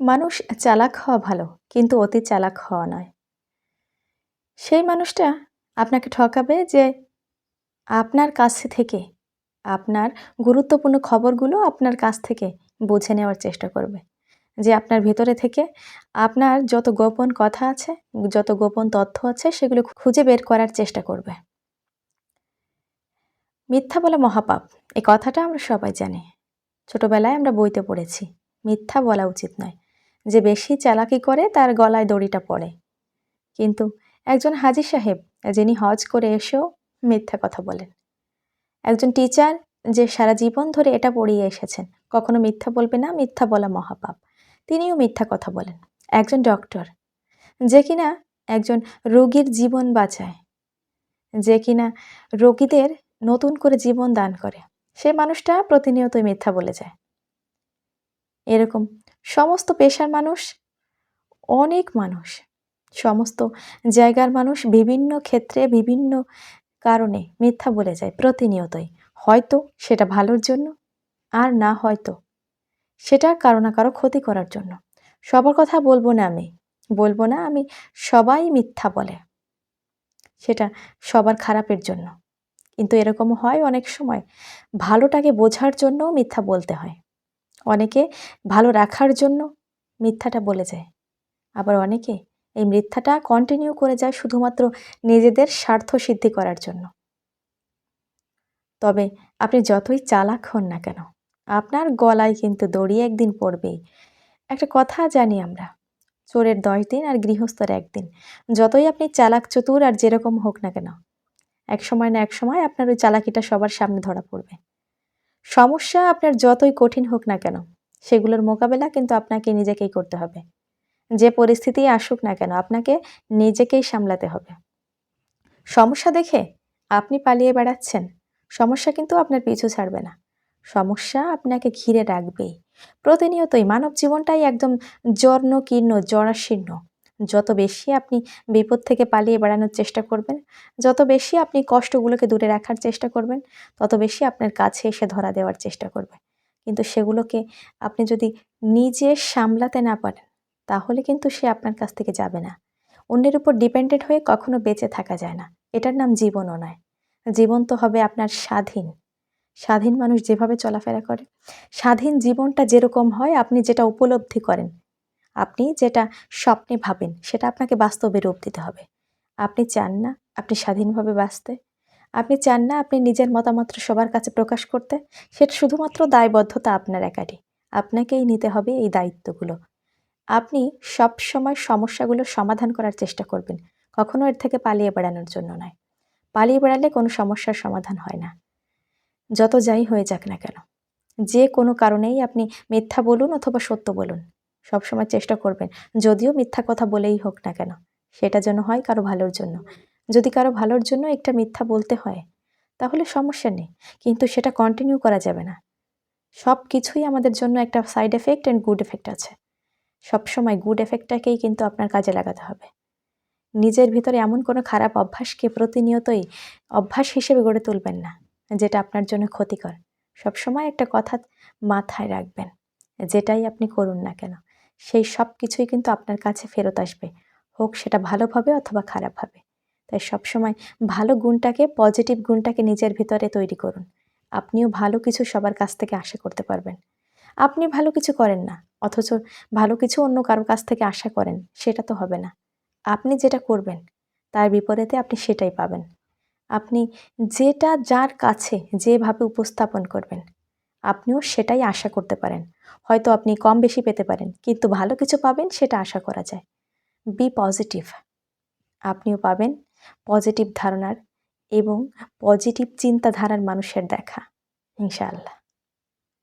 মানুষ চালাক হওয়া ভালো, কিন্তু অতি চালাক হওয়া নয়। সেই মানুষটা আপনাকে ঠকাবে যে আপনার কাছ থেকে, আপনার গুরুত্বপূর্ণ খবরগুলো আপনার কাছ থেকে বুঝে নেওয়ার চেষ্টা করবে। যে আপনার ভেতরে থেকে আপনার যত গোপন কথা আছে, যত গোপন তথ্য আছে, সেগুলো খুঁজে বের করার চেষ্টা করবে। মিথ্যা বলা মহাপাপ, এই কথাটা আমরা সবাই জানি। ছোটবেলায় আমরা বইতে পড়েছি, মিথ্যা বলা উচিত নয়। যে বেশি চালাকি করে তার গলায় দড়িটা পড়ে। কিন্তু একজন হাজি সাহেব, যিনি হজ করে এসেও মিথ্যা কথা বলেন। একজন টিচার যে সারা জীবন ধরে এটা পড়িয়ে এসেছেন, কখনো মিথ্যা বলবে না, মিথ্যা বলা মহাপাপ। তিনিও মিথ্যা কথা বলেন। একজন ডক্টর, যে কিনা একজন রোগীর জীবন বাঁচায়, যে কিনা রোগীদের নতুন করে জীবন দান করে, সে মানুষটা প্রতিনিয়তই মিথ্যা বলে যায়। এরকম সমস্ত পেশার মানুষ, অনেক মানুষ, সমস্ত জায়গার মানুষ বিভিন্ন ক্ষেত্রে বিভিন্ন কারণে মিথ্যা বলে যায় প্রতিনিয়তই। হয়তো সেটা ভালোর জন্য, আর না হয়তো সেটা কারও না কারও ক্ষতি করার জন্য। সবার কথা বলব না আমি, বলব না আমি, সবাই মিথ্যা বলে, সেটা সবার খারাপের জন্য। কিন্তু এরকম হয় অনেক সময়, ভালোটাকে বোঝার জন্যও মিথ্যা বলতে হয়। অনেকে ভালো রাখার জন্য মিথ্যাটা বলে যায়। আবার অনেকে এই মিথ্যাটা কন্টিনিউ করে যায় শুধুমাত্র নিজেদের স্বার্থ সিদ্ধি করার জন্য। তবে আপনি যতই চালাক হন না কেন, আপনার গলায় কিন্তু দড়ি একদিন পড়বেই। একটা কথা জানি আমরা, চোরের দশ দিন আর গৃহস্থর একদিন। যতই আপনি চালাক চতুর আর যেরকম হোক না কেন এক সময় না এক সময় আপনার ওই চালাকিটা সবার সামনে ধরা পড়বে। সমস্যা আপনার যতই কঠিন হোক না কেন, সেগুলোর মোকাবেলা কিন্তু আপনাকে নিজেকেই করতে হবে। যে পরিস্থিতি আসুক না কেন, আপনাকে নিজেকেই সামলাতে হবে। সমস্যা দেখে আপনি পালিয়ে বেড়াচ্ছেন, সমস্যা কিন্তু আপনার পিছু ছাড়বে না। সমস্যা আপনাকে ঘিরে রাখবেই। প্রতিনিয়তই মানব জীবনটাই একদম জর্ণ, কীর্ণ জরাশীর্ণ যত বেশি আপনি বিপদ থেকে পালিয়ে বেড়ানোর চেষ্টা করবেন, যত বেশি আপনি কষ্টগুলোকে দূরে রাখার চেষ্টা করবেন, তত বেশি আপনার কাছে এসে ধরা দেওয়ার চেষ্টা করবে। কিন্তু সেগুলোকে আপনি যদি নিজে সামলাতে না পারেন, তাহলে কিন্তু সে আপনার কাছ থেকে যাবে না। অন্যের উপর ডিপেন্ডেন্ট হয়ে কখনো বেঁচে থাকা যায় না। এটার নাম জীবনও নয়। জীবন তো হবে আপনার স্বাধীন। স্বাধীন মানুষ যেভাবে চলাফেরা করে, স্বাধীন জীবনটা যেরকম হয়, আপনি যেটা উপলব্ধি করেন আপনি যেটা স্বপ্নে ভাবেন, সেটা আপনাকে বাস্তবে রূপ দিতে হবে। আপনি চান না আপনি স্বাধীনভাবে বাঁচতে। আপনি চান না আপনি নিজের মতামত সবার কাছে প্রকাশ করতে। সেটা শুধুমাত্র দায়বদ্ধতা আপনার একারই। আপনাকেই নিতে হবে এই দায়িত্বগুলো। আপনি সব সময় সমস্যাগুলোর সমাধান করার চেষ্টা করবেন। কখনো এর থেকে পালিয়ে বেড়ানোর জন্য নয়। পালিয়ে বেড়ালে কোনো সমস্যার সমাধান হয় না। যত যাই হয়ে যাক না কেন। যে কোনো কারণেই আপনি মিথ্যা বলুন অথবা সত্য বলুন। সবসময় চেষ্টা করবেন, যদিও মিথ্যা কথা বলেই হোক না কেন, সেটা যেন হয় কারও ভালোর জন্য। যদি কারও ভালোর জন্য একটা মিথ্যা বলতে হয়, তাহলে সমস্যা নেই, কিন্তু সেটা কন্টিনিউ করা যাবে না। সব কিছুই আমাদের জন্য একটা side effect and good effect আছে। সবসময় গুড এফেক্টটাকেই কিন্তু আপনার কাজে লাগাতে হবে। নিজের ভিতরে এমন কোনো খারাপ অভ্যাসকে প্রতিনিয়তই অভ্যাস হিসেবে গড়ে তুলবেন না, যেটা আপনার জন্য ক্ষতিকর। সবসময় একটা কথা মাথায় রাখবেন, যেটাই আপনি করুন না কেন। সেই সব কিছুই কিন্তু আপনার কাছে ফেরত আসবে। হোক সেটা ভালোভাবে অথবা খারাপভাবে তাই সবসময় ভালো গুণটাকে পজিটিভ গুণটাকে নিজের ভিতরে তৈরি করুন। আপনিও ভালো কিছু সবার কাছ থেকে আশা করতে পারবেন। আপনি ভালো কিছু করেন না, অথচ ভালো কিছু অন্য কারোর কাছ থেকে আশা করেন, সেটা তো হবে না। আপনি যেটা করবেন, তার বিপরীতে আপনি সেটাই পাবেন। আপনি যেটা, যার কাছে যেভাবে উপস্থাপন করবেন আপনিও সেটাই আশা করতে পারেন। হয়তো আপনি কম বেশি পেতে পারেন, কিন্তু ভালো কিছু পাবেন সেটা আশা করা যায়। বি পজিটিভ আপনিও পাবেন পজিটিভ ধারণার এবং পজিটিভ চিন্তাধারার মানুষের দেখা। ইনশাআল্লাহ।